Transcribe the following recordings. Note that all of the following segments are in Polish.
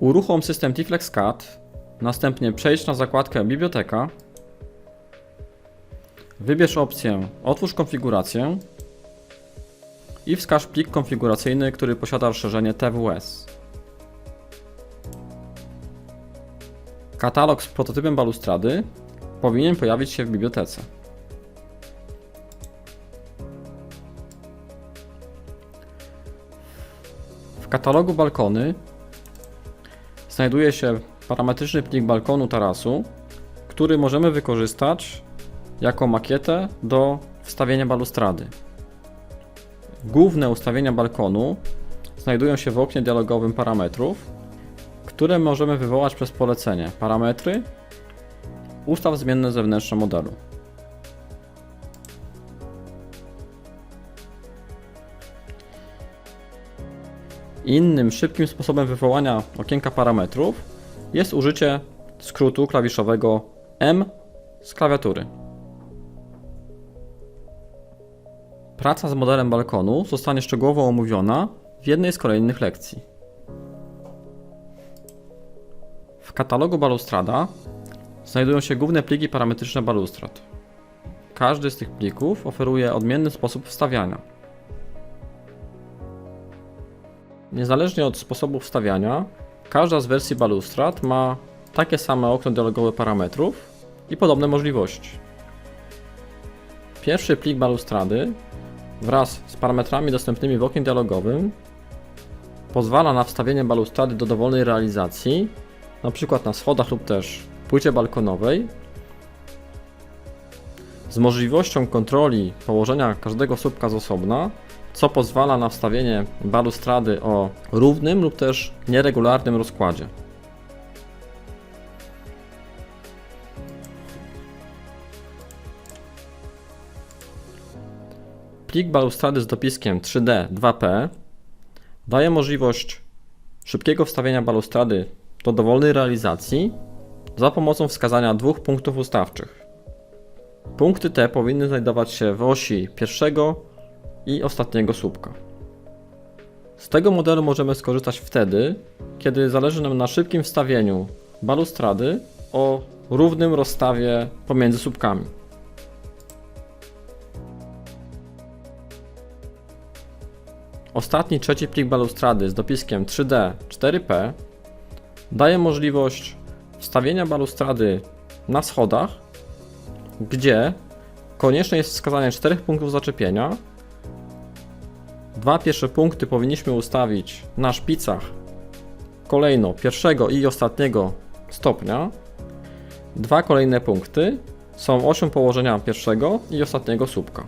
Uruchom system Tiflex CAD, następnie przejdź na zakładkę Biblioteka, wybierz opcję Otwórz konfigurację i wskaż plik konfiguracyjny, który posiada rozszerzenie TWS. Katalog z prototypem balustrady powinien pojawić się w bibliotece. W katalogu balkony znajduje się parametryczny plik balkonu tarasu, który możemy wykorzystać jako makietę do wstawienia balustrady. Główne ustawienia balkonu znajdują się w oknie dialogowym parametrów, które możemy wywołać przez polecenie parametry, ustaw zmienne zewnętrzne modelu. Innym szybkim sposobem wywołania okienka parametrów jest użycie skrótu klawiszowego M z klawiatury. Praca z modelem balkonu zostanie szczegółowo omówiona w jednej z kolejnych lekcji. W katalogu balustrada znajdują się główne pliki parametryczne balustrad. Każdy z tych plików oferuje odmienny sposób wstawiania. Niezależnie od sposobu wstawiania, każda z wersji balustrad ma takie same okno dialogowe parametrów i podobne możliwości. Pierwszy plik balustrady wraz z parametrami dostępnymi w oknie dialogowym pozwala na wstawienie balustrady do dowolnej realizacji, np. na schodach lub też płycie balkonowej, z możliwością kontroli położenia każdego słupka z osobna, co pozwala na wstawienie balustrady o równym lub też nieregularnym rozkładzie. Plik balustrady z dopiskiem 3D 2P daje możliwość szybkiego wstawienia balustrady do dowolnej realizacji za pomocą wskazania dwóch punktów ustawczych. Punkty te powinny znajdować się w osi pierwszego i ostatniego słupka. Z tego modelu możemy skorzystać wtedy, kiedy zależy nam na szybkim wstawieniu balustrady o równym rozstawie pomiędzy słupkami. Ostatni trzeci plik balustrady z dopiskiem 3D 4P daje możliwość wstawienia balustrady na schodach, gdzie konieczne jest wskazanie czterech punktów zaczepienia. Dwa pierwsze punkty powinniśmy ustawić na szpicach kolejno pierwszego i ostatniego stopnia. Dwa kolejne punkty są osią położenia pierwszego i ostatniego słupka.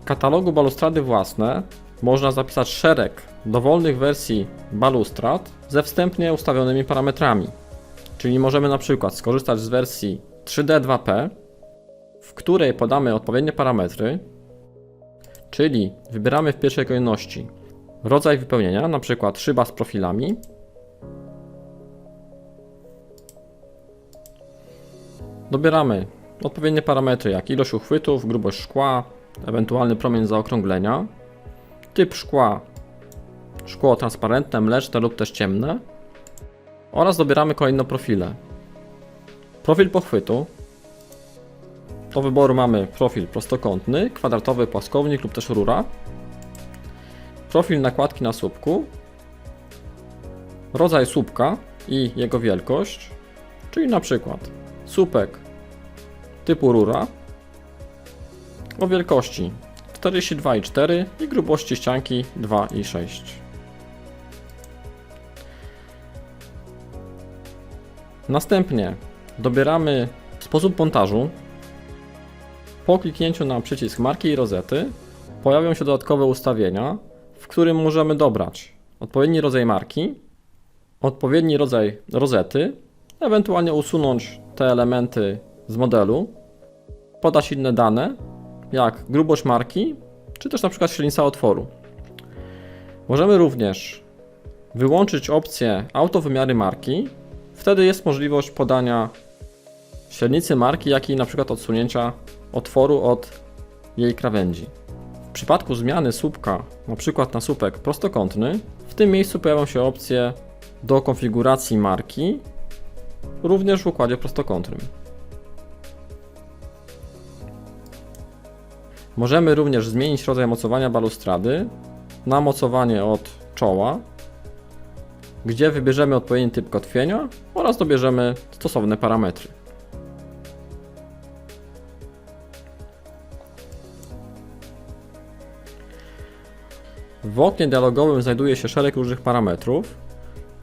W katalogu balustrady własne można zapisać szereg dowolnych wersji balustrad ze wstępnie ustawionymi parametrami. Czyli możemy na przykład skorzystać z wersji 3D2P, w której podamy odpowiednie parametry, czyli wybieramy w pierwszej kolejności rodzaj wypełnienia, na przykład szyba z profilami, dobieramy odpowiednie parametry jak ilość uchwytów, grubość szkła, ewentualny promień zaokrąglenia, typ szkła, szkło transparentne, mleczne lub też ciemne oraz dobieramy kolejno profile. Profil pochwytu. Do wyboru mamy profil prostokątny, kwadratowy płaskownik lub też rura. Profil nakładki na słupku. Rodzaj słupka i jego wielkość, czyli na przykład słupek typu rura o wielkości 42,4 i grubości ścianki 2,6. Następnie dobieramy sposób montażu. Po kliknięciu na przycisk marki i rozety pojawią się dodatkowe ustawienia, w którym możemy dobrać odpowiedni rodzaj marki, odpowiedni rodzaj rozety, ewentualnie usunąć te elementy z modelu, podać inne dane, jak grubość marki, czy też na przykład średnica otworu. Możemy również wyłączyć opcję autowymiary marki. Wtedy jest możliwość podania średnicy marki, jak i na przykład odsunięcia otworu od jej krawędzi. przypadku zmiany słupka, np. na słupek prostokątny, w tym miejscu pojawią się opcje do konfiguracji marki, również w układzie prostokątnym. Możemy również zmienić rodzaj mocowania balustrady na mocowanie od czoła, gdzie wybierzemy odpowiedni typ kotwienia oraz dobierzemy stosowne parametry. W oknie dialogowym znajduje się szereg różnych parametrów,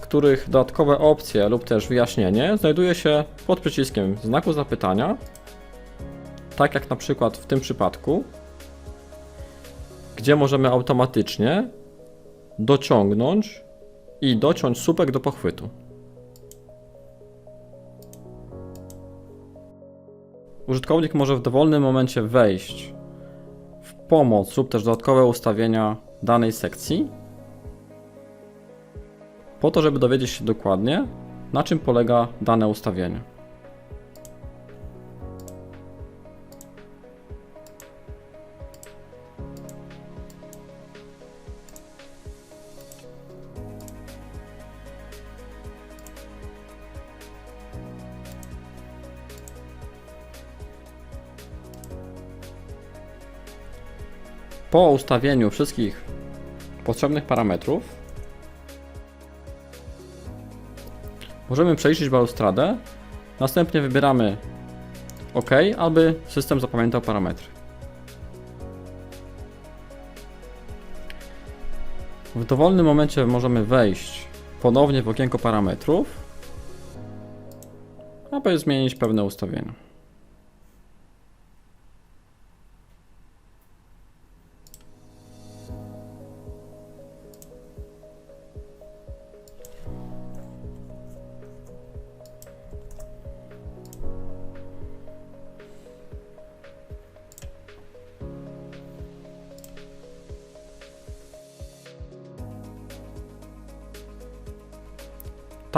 których dodatkowe opcje lub też wyjaśnienie znajduje się pod przyciskiem znaku zapytania, tak jak na przykład w tym przypadku, gdzie możemy automatycznie dociągnąć i dociąć słupek do pochwytu. Użytkownik może w dowolnym momencie wejść w pomoc lub też dodatkowe ustawienia danej sekcji, po to, żeby dowiedzieć się dokładnie, na czym polega dane ustawienie. Po ustawieniu wszystkich potrzebnych parametrów możemy przejrzeć balustradę, następnie wybieramy OK, aby system zapamiętał parametry. W dowolnym momencie możemy wejść ponownie w okienko parametrów, aby zmienić pewne ustawienia.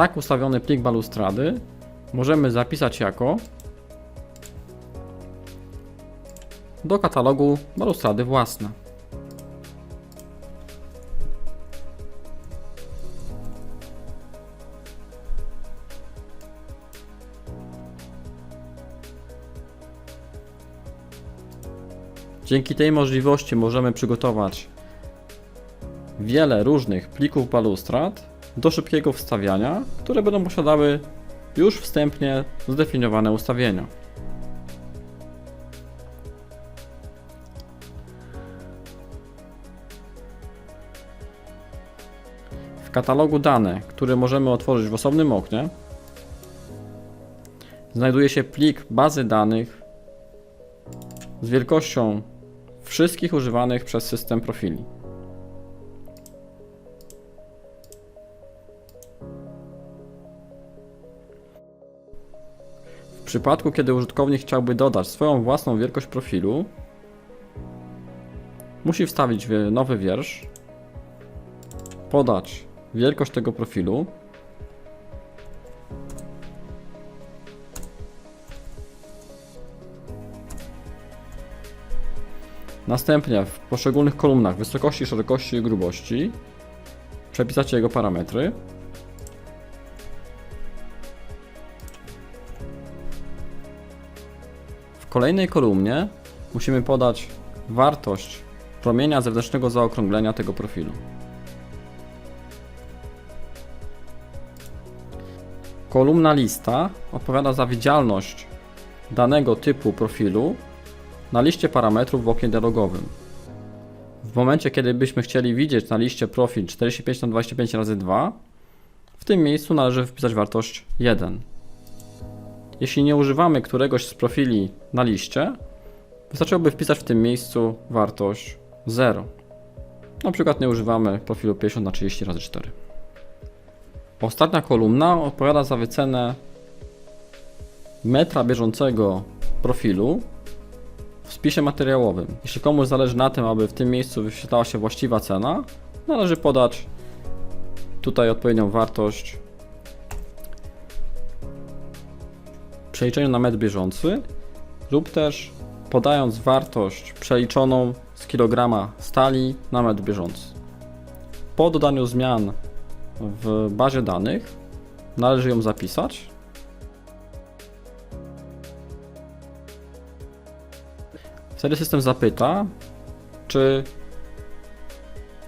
Tak ustawiony plik balustrady możemy zapisać jako do katalogu balustrady własne. Dzięki tej możliwości możemy przygotować wiele różnych plików balustrad do szybkiego wstawiania, które będą posiadały już wstępnie zdefiniowane ustawienia. W katalogu dane, który możemy otworzyć w osobnym oknie, znajduje się plik bazy danych z wielkością wszystkich używanych przez system profili. Przypadku, kiedy użytkownik chciałby dodać swoją własną wielkość profilu, musi wstawić nowy wiersz, podać wielkość tego profilu, Następnie w poszczególnych kolumnach wysokości, szerokości i grubości przepisacie jego parametry. Kolejnej kolumnie musimy podać wartość promienia zewnętrznego zaokrąglenia tego profilu. Kolumna lista odpowiada za widzialność danego typu profilu na liście parametrów w oknie dialogowym. W momencie, kiedy byśmy chcieli widzieć na liście profil 45 na 25 razy 2, w tym miejscu należy wpisać wartość 1. Jeśli nie używamy któregoś z profili na liście, wystarczyłoby wpisać w tym miejscu wartość 0. Na przykład nie używamy profilu 50 na 30 razy 4. Ostatnia kolumna odpowiada za wycenę metra bieżącego profilu w spisie materiałowym. Jeśli komuś zależy na tym, aby w tym miejscu wyświetlała się właściwa cena, należy podać tutaj odpowiednią wartość przeliczeniu na metr bieżący lub też podając wartość przeliczoną z kilograma stali na metr bieżący. Po dodaniu zmian w bazie danych należy ją zapisać. Wtedy system zapyta, czy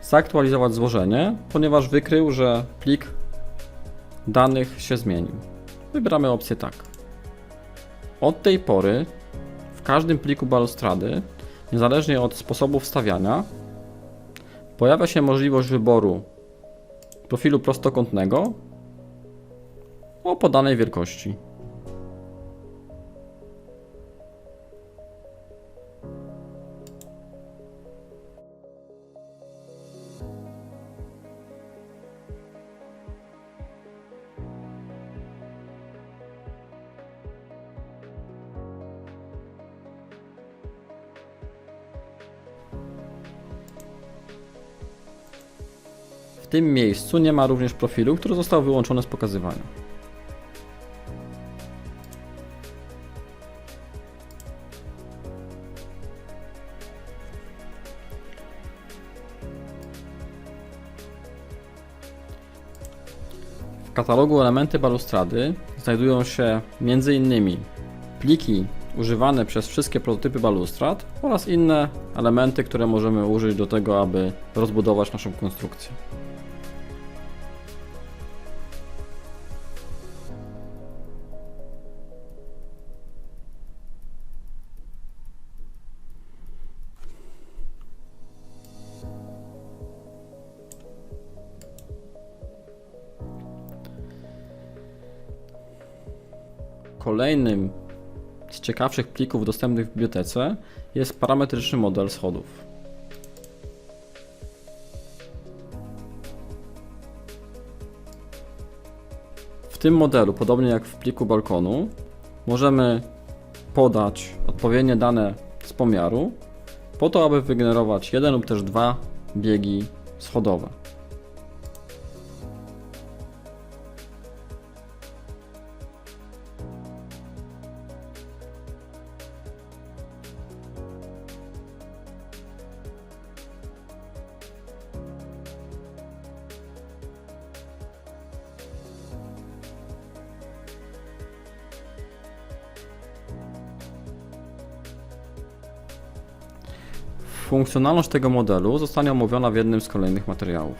zaktualizować złożenie, ponieważ wykrył, że plik danych się zmienił. Wybieramy opcję tak. Od tej pory w każdym pliku balustrady, niezależnie od sposobu wstawiania, pojawia się możliwość wyboru profilu prostokątnego o podanej wielkości. Tym miejscu nie ma również profilu, który został wyłączony z pokazywania. W katalogu elementy balustrady znajdują się m.in. pliki używane przez wszystkie prototypy balustrad oraz inne elementy, które możemy użyć do tego, aby rozbudować naszą konstrukcję. Kolejnym z ciekawszych plików dostępnych w bibliotece jest parametryczny model schodów. W tym modelu, podobnie jak w pliku balkonu, możemy podać odpowiednie dane z pomiaru po to, aby wygenerować jeden lub też dwa biegi schodowe. Funkcjonalność tego modelu zostanie omówiona w jednym z kolejnych materiałów.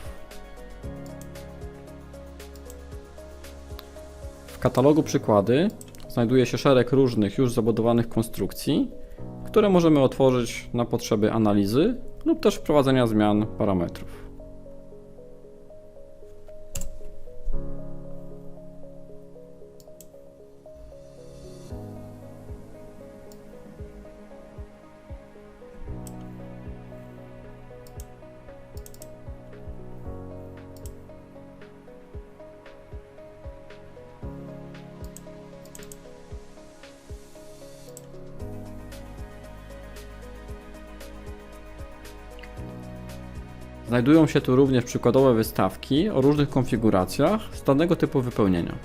W katalogu przykłady znajduje się szereg różnych już zabudowanych konstrukcji, które możemy otworzyć na potrzeby analizy lub też wprowadzenia zmian parametrów. Znajdują się tu również przykładowe wystawki o różnych konfiguracjach z danego typu wypełnienia.